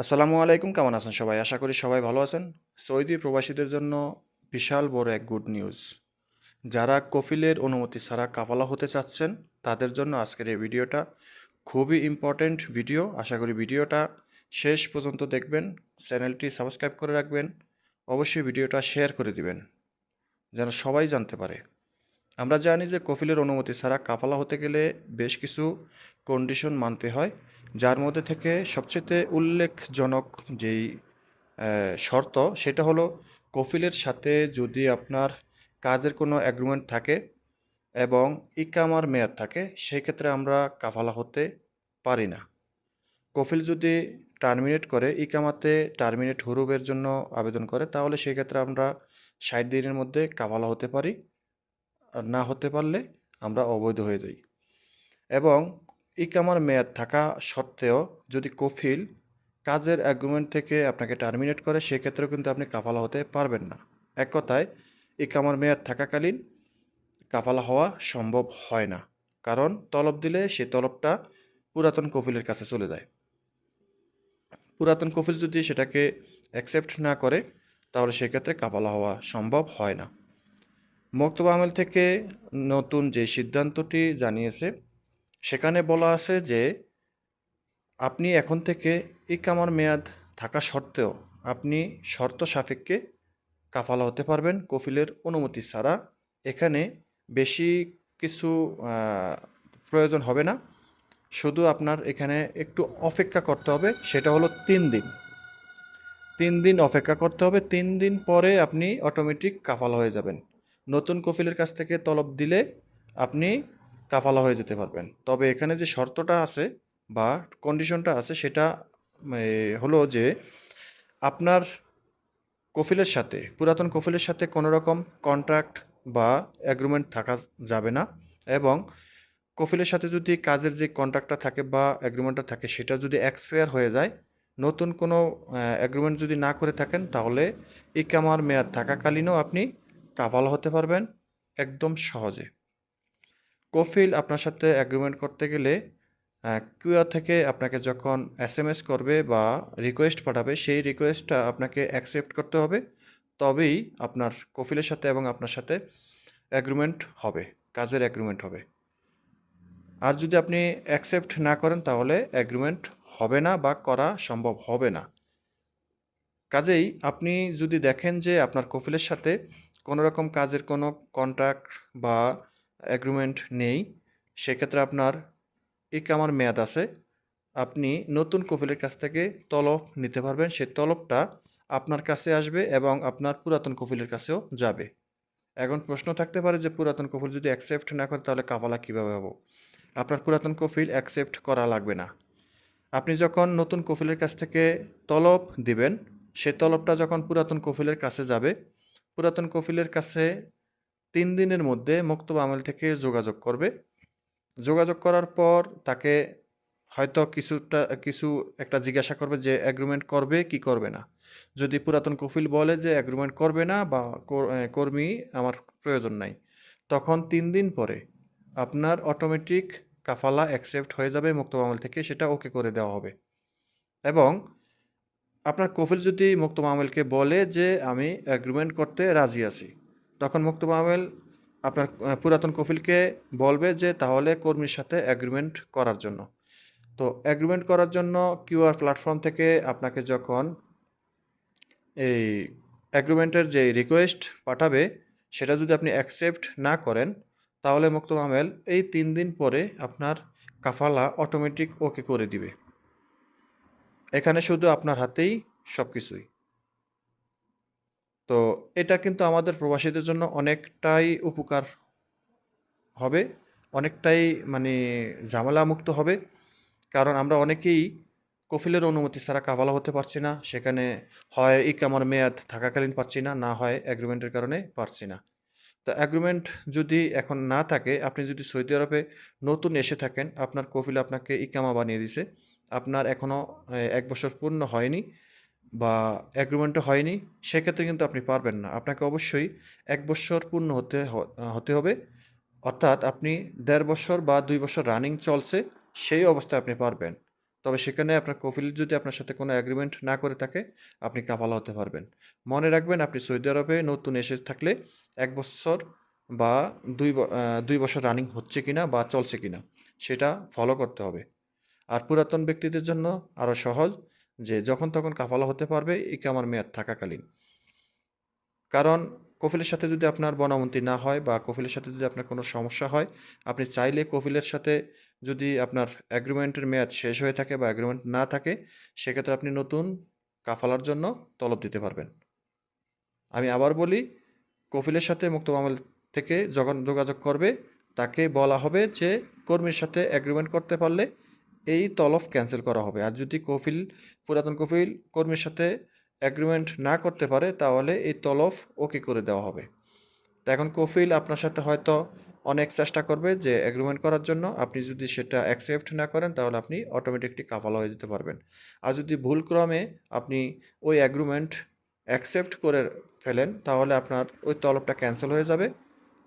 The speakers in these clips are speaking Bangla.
আসসালামু আলাইকুম, কেমন আছেন সবাই? আশা করি সবাই ভালো আছেন। সৌদি প্রবাসীদের জন্য বিশাল বড় এক গুড নিউজ যারা কফিলের অনুমতি ছাড়া কাফালা হতে চাচ্ছেন, তাদের জন্য আজকের এই ভিডিওটা খুবই ইম্পর্ট্যান্ট ভিডিও আশা করি ভিডিওটা শেষ পর্যন্ত দেখবেন, চ্যানেলটি সাবস্ক্রাইব করে রাখবেন, অবশ্যই ভিডিওটা শেয়ার করে দিবেন, যেন সবাই জানতে পারে। আমরা জানি যে কফিলের অনুমতি ছাড়া কাফালা হতে গেলে বেশ কিছু কন্ডিশন মানতে হয়, যার মধ্যে থেকে সবচেয়ে উল্লেখজনক যেই শর্ত, সেটা হলো কফিলের সাথে যদি আপনার কাজের কোনো অ্যাগ্রিমেন্ট থাকে এবং ইকামার মেয়াদ থাকে, সেই ক্ষেত্রে আমরা কাফালা হতে পারি না। কফিল যদি টার্মিনেট করে, ইকামাতে টার্মিনেট হুরুবের জন্য আবেদন করে, তাহলে সেই ক্ষেত্রে আমরা ষাট দিনের মধ্যে কাফালা হতে পারি। না হতে পারলে আমরা অবৈধ হয়ে যাই। এবং ইকামার মেয়াদ থাকা সত্ত্বেও যদি কফিল কাজের অ্যাগ্রিমেন্ট থেকে আপনাকে টার্মিনেট করে, সেক্ষেত্রেও কিন্তু আপনি কাফালা হতে পারবেন না। এক কথায়, ইকামার মেয়াদ থাকাকালীন কাফালা হওয়া সম্ভব হয় না। কারণ তলব দিলে সে তলবটা পুরাতন কফিলের কাছে চলে যায়। পুরাতন কফিল যদি সেটাকে অ্যাকসেপ্ট না করে, তাহলে সেক্ষেত্রে কাফালা হওয়া সম্ভব হয় না। মক্তব আমল থেকে নতুন যে সিদ্ধান্তটি জানিয়েছে, সেখানে বলা আছে যে, আপনি এখন থেকে ইকামার মেয়াদ থাকা সত্ত্বেও আপনি শর্ত সাপেক্ষে কাফালা হতে পারবেন, কফিলের অনুমতি ছাড়া। এখানে বেশি কিছু প্রয়োজন হবে না। শুধু আপনার এখানে একটু অপেক্ষা করতে হবে, সেটা হলো তিন দিন। তিন দিন অপেক্ষা করতে হবে, তিন দিন পরে আপনি অটোমেটিক কাফালা হয়ে যাবেন। নতুন কফিলের কাছ থেকে তলব দিলে আপনি কাফালা হয়ে যেতে পারবেন। তবে এখানে যে শর্তটা আছে বা কন্ডিশনটা আছে, সেটা হলো যে আপনার কফিলের সাথে, পুরাতন কফিলের সাথে কোনো রকম কন্ট্রাক্ট বা অ্যাগ্রিমেন্ট থাকা যাবে না এবং কফিলের সাথে যদি কাজের যে কন্ট্রাক্টটা থাকে বা অ্যাগ্রিমেন্টটা থাকে, সেটা যদি এক্সপায়ার হয়ে যায়, নতুন কোনো অ্যাগ্রিমেন্ট যদি না করে থাকেন, তাহলে ইকামার মেয়াদ থাকাকালীনও আপনি কাফালা হতে পারবেন একদম সহজে। কফিল আপনার সাথে অ্যাগ্রিমেন্ট করতে গেলে কিউআর থেকে আপনাকে যখন এস করবে বা রিকোয়েস্ট পাঠাবে, সেই রিকোয়েস্টটা আপনাকে অ্যাকসেপ্ট করতে হবে। তবেই আপনার কফিলের সাথে এবং আপনার সাথে অ্যাগ্রিমেন্ট হবে, কাজের অ্যাগ্রিমেন্ট হবে। আর যদি আপনি অ্যাকসেপ্ট না করেন, তাহলে অ্যাগ্রিমেন্ট হবে না বা করা সম্ভব হবে না। কাজেই আপনি যদি দেখেন যে আপনার কফিলের সাথে কোনো রকম কাজের কোনো কন্ট্রাক্ট বা অ্যাগ্রিমেন্ট নেই, সেক্ষেত্রে আপনার ইকামার মেয়াদ আছে, আপনি নতুন কফিলের কাছ থেকে তলব নিতে পারবেন, সেই তলবটা আপনার কাছে আসবে এবং আপনার পুরাতন কফিলের কাছেও যাবে। এখন প্রশ্ন থাকতে পারে যে পুরাতন কফিল যদি অ্যাকসেপ্ট না করে তাহলে কাফালা কীভাবে হব? আপনার পুরাতন কফিল অ্যাকসেপ্ট করা লাগবে না। আপনি যখন নতুন কফিলের কাছ থেকে তলব দিবেন, সে তলবটা যখন পুরাতন কফিলের কাছে যাবে পুরাতন কফিলের কাছে তিন দিনের মধ্যে মুক্তব আমল থেকে যোগাযোগ করবে। যোগাযোগ করার পর তাকে হয়তো কিছুটা, কিছু একটা জিজ্ঞাসা করবে যে অ্যাগ্রিমেন্ট করবে কি করবে না? যদি পুরাতন কফিল বলে যে অ্যাগ্রিমেন্ট করবে না বা কর- কর্মী আমার প্রয়োজন নাই, তখন তিন দিন পরে আপনার অটোমেটিক কাফালা অ্যাকসেপ্ট হয়ে যাবে মুক্তব আমল থেকে, সেটা ওকে করে দেওয়া হবে। এবং আপনার কফিল যদি মুক্তব আমলকে বলে যে আমি অ্যাগ্রিমেন্ট করতে রাজি আছি, তখন মুক্তব আমল আপনার পুরাতন কফিলকে বলবে যে তাহলে কর্মীর সাথে অ্যাগ্রিমেন্ট করার জন্য। তো অ্যাগ্রিমেন্ট করার জন্য কিউআর প্ল্যাটফর্ম থেকে আপনাকে যখন এই অ্যাগ্রিমেন্টের যে রিকোয়েস্ট পাঠাবে, সেটা যদি আপনি অ্যাকসেপ্ট না করেন, তাহলে মুক্তব আমেল এই তিন দিন পরে আপনার কাফালা অটোমেটিক ওকে করে দিবে। এখানে শুধু আপনার হাতেই সব কিছুই তো এটা কিন্তু আমাদের প্রবাসীদের জন্য অনেকটাই উপকার হবে, অনেকটাই মানে ঝামেলামুক্ত হবে। কারণ আমরা অনেকেই কফিলের অনুমতি ছাড়া কাবালা হতে পারছি না, সেখানে হয় ইকামার মেয়াদ থাকাকালীন পাচ্ছি না না হয় অ্যাগ্রিমেন্টের কারণে পারছি না। তো অ্যাগ্রিমেন্ট যদি এখন না থাকে, আপনি যদি সৌদি আরবে নতুন এসে থাকেন, আপনার কফিল আপনাকে ইকামা বানিয়ে দিছে। আপনার এখনও এক বছর পূর্ণ হয়নি বা অ্যাগ্রিমেন্টও হয়নি, সেক্ষেত্রে কিন্তু আপনি পারবেন না। আপনাকে অবশ্যই এক বছর পূর্ণ হতে হতে হবে। অর্থাৎ আপনি দেড় বছর বা দুই বছর রানিং চলছে, সেই অবস্থায় আপনি পারবেন। তবে সেখানে আপনার কফিল যদি আপনার সাথে কোনো অ্যাগ্রিমেন্ট না করে থাকে, আপনি কাফালা হতে পারবেন। মনে রাখবেন, আপনি সৌদি আরবে নতুন এসে থাকলে এক বছর বা দুই দুই বছর রানিং হচ্ছে কিনা বা চলছে কিনা, সেটা ফলো করতে হবে। আর পুরাতন ব্যক্তিদের জন্য আরও সহজ যে যখন তখন কাফালা হতে পারবে ইকামার মেয়াদ থাকাকালীন। কারণ কফিলের সাথে যদি আপনার বনামন্তি না হয় বা কফিলের সাথে যদি আপনার কোনো সমস্যা হয়, আপনি চাইলে কফিলের সাথে যদি আপনার অ্যাগ্রিমেন্টের মেয়াদ শেষ হয়ে থাকে বা অ্যাগ্রিমেন্ট না থাকে, সেক্ষেত্রে আপনি নতুন কাফালার জন্য তলব দিতে পারবেন। আমি আবার বলি, কফিলের সাথে মুক্ত মামল থেকে যখন যোগাযোগ করবে, তাকে বলা হবে যে কর্মীর সাথে অ্যাগ্রিমেন্ট করতে পারলে এই তলব ক্যান্সেল করা হবে। আর যদি কফিল, পুরাতন কফিল কর্মীর সাথে অ্যাগ্রিমেন্ট না করতে পারে, তাহলে এই তলব ওকে করে দেওয়া হবে। তো এখন কফিল আপনার সাথে হয়তো অনেক চেষ্টা করবে যে অ্যাগ্রিমেন্ট করার জন্য। আপনি যদি সেটা অ্যাকসেপ্ট না করেন, তাহলে আপনি অটোমেটিকলি কাফালা হয়ে যেতে পারবেন। আর যদি ভুলক্রমে আপনি ওই অ্যাগ্রিমেন্ট অ্যাকসেপ্ট করে ফেলেন, তাহলে আপনার ওই তলবটা ক্যান্সেল হয়ে যাবে।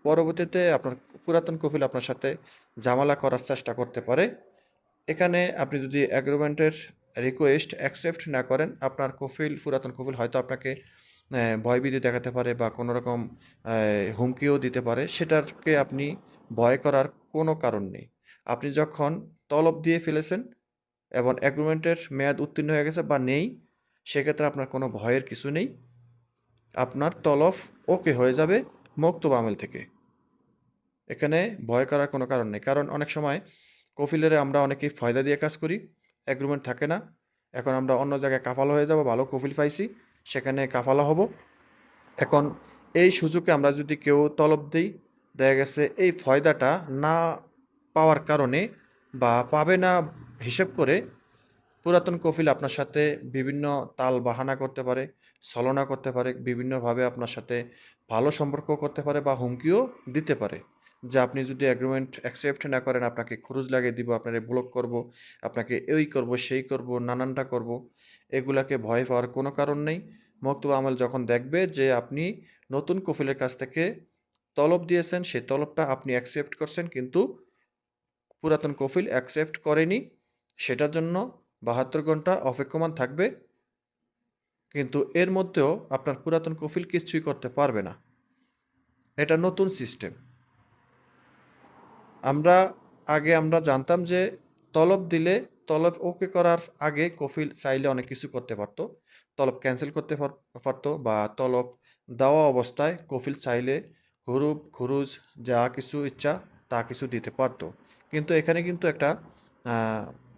পরবর্তীতে আপনার পুরাতন কফিল আপনার সাথে জামালা করার চেষ্টা করতে পারে। এখানে আপনি যদি অ্যাগ্রিমেন্টের রিকোয়েস্ট অ্যাকসেপ্ট না করেন, আপনার কফিল, পুরাতন কফিল হয়তো আপনাকে ভয়ভীতি দেখাতে পারে বা কোনো রকম হুমকিও দিতে পারে। সেটাকে আপনি ভয় করার কোনো কারণ নেই। আপনি যখন তলব দিয়ে ফেলেছেন এবং অ্যাগ্রিমেন্টের মেয়াদ উত্তীর্ণ হয়ে গেছে বা নেই, সেক্ষেত্রে আপনার কোনো ভয়ের কিছু নেই। আপনার তলব ওকে হয়ে যাবে মক্তব আমেল থেকে। এখানে ভয় করার কোনো কারণ নেই। কারণ অনেক সময় কফিলেরে আমরা অনেকেই ফয়দা দিয়ে কাজ করি অ্যাগ্রিমেন্ট থাকে না। এখন আমরা অন্য জায়গায় কাফালা হয়ে যাব, ভালো কফিল পাইছি, সেখানে কাফালা হব। এখন এই সুযোগে আমরা যদি কেউ তলব দিই, দেখা গেছে এই ফয়দাটা না পাওয়ার কারণে বা পাবে না হিসেব করে পুরাতন কফিল আপনার সাথে বিভিন্ন তাল বাহানা করতে পারে, ছলনা করতে পারে, বিভিন্নভাবে আপনার সাথে ভালো সম্পর্ক করতে পারে বা হুমকিও দিতে পারে। যে আপনি যদি অ্যাগ্রিমেন্ট অ্যাকসেপ্ট না করেন, আপনাকে খরচ লাগিয়ে দিব আপনাকে ব্লক করব, আপনাকে এই করব, সেই করব, নানানটা করব, এগুলাকে ভয় পাওয়ার কোনো কারণ নেই। মক্তব আমল যখন দেখবে যে আপনি নতুন কফিলের কাছ থেকে তলব দিয়েছেন, সেই তলবটা আপনি অ্যাকসেপ্ট করছেন, কিন্তু পুরাতন কফিল অ্যাকসেপ্ট করেনি, সেটার জন্য বাহাত্তর ঘণ্টা অপেক্ষমান থাকবে, কিন্তু এর মধ্যেও আপনার পুরাতন কফিল কিছুই করতে পারবে না। এটা নতুন সিস্টেম আমরা আগে আমরা জানতাম যে তলব দিলে তলব ওকে করার আগে কফিল চাইলে অনেক কিছু করতে পারতো। তলব ক্যান্সেল করতে পার- পারতো বা তলব দেওয়া অবস্থায় কফিল চাইলে হুরুপ, খুরুজ, যা কিছু ইচ্ছা তা কিছু দিতে পারতো। কিন্তু এখানে কিন্তু একটা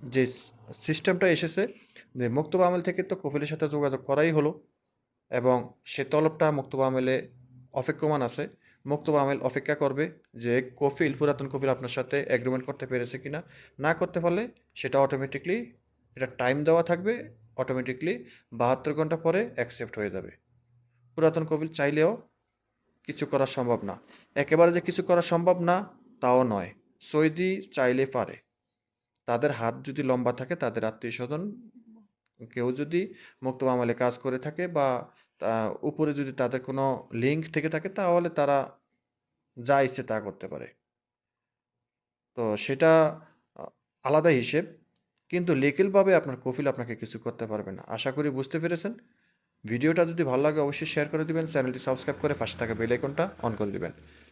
যে সিস্টেমটা এসেছে, যে মুক্তব আমেল থেকে তো কফিলের সাথে যোগাযোগ করাই হলো এবং সে তলবটা মুক্তব আমেলে অপেক্ষমান আছে। মুক্তব আমেল অপেক্ষা করবে যে কফিল, পুরাতন কফিল আপনার সাথে অ্যাগ্রিমেন্ট করতে পেরেছে কিনা। না করতে পারলে সেটা অটোমেটিকলি এটা টাইম দেওয়া থাকবে অটোমেটিকলি বাহাত্তর ঘণ্টা পরে অ্যাকসেপ্ট হয়ে যাবে। পুরাতন কফিল চাইলেও কিছু করা সম্ভব না। একেবারে যে কিছু করা সম্ভব না, তাও নয়। সৌদি চাইলে পারে। তাদের হাত যদি লম্বা থাকে, তাদের আত্মীয় স্বজন কেউ যদি মুক্ত আমলে কাজ করে থাকে বা তা উপরে যদি তাদের কোনো লিঙ্ক থেকে থাকে, তাহলে তারা যা ইচ্ছে তা করতে পারে। তো সেটা আলাদা হিসেব। কিন্তু লিখিলভাবে আপনার কফিল আপনাকে কিছু করতে পারবে না। আশা করি বুঝতে পেরেছেন। ভিডিওটা যদি ভালো লাগে, অবশ্যই শেয়ার করে দিবেন। চ্যানেলটি সাবস্ক্রাইব করে পাশে থাকা বেল আইকনটা অন করে দিবেন।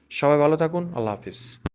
সবাই ভালো থাকুন। আল্লাহ হাফিজ।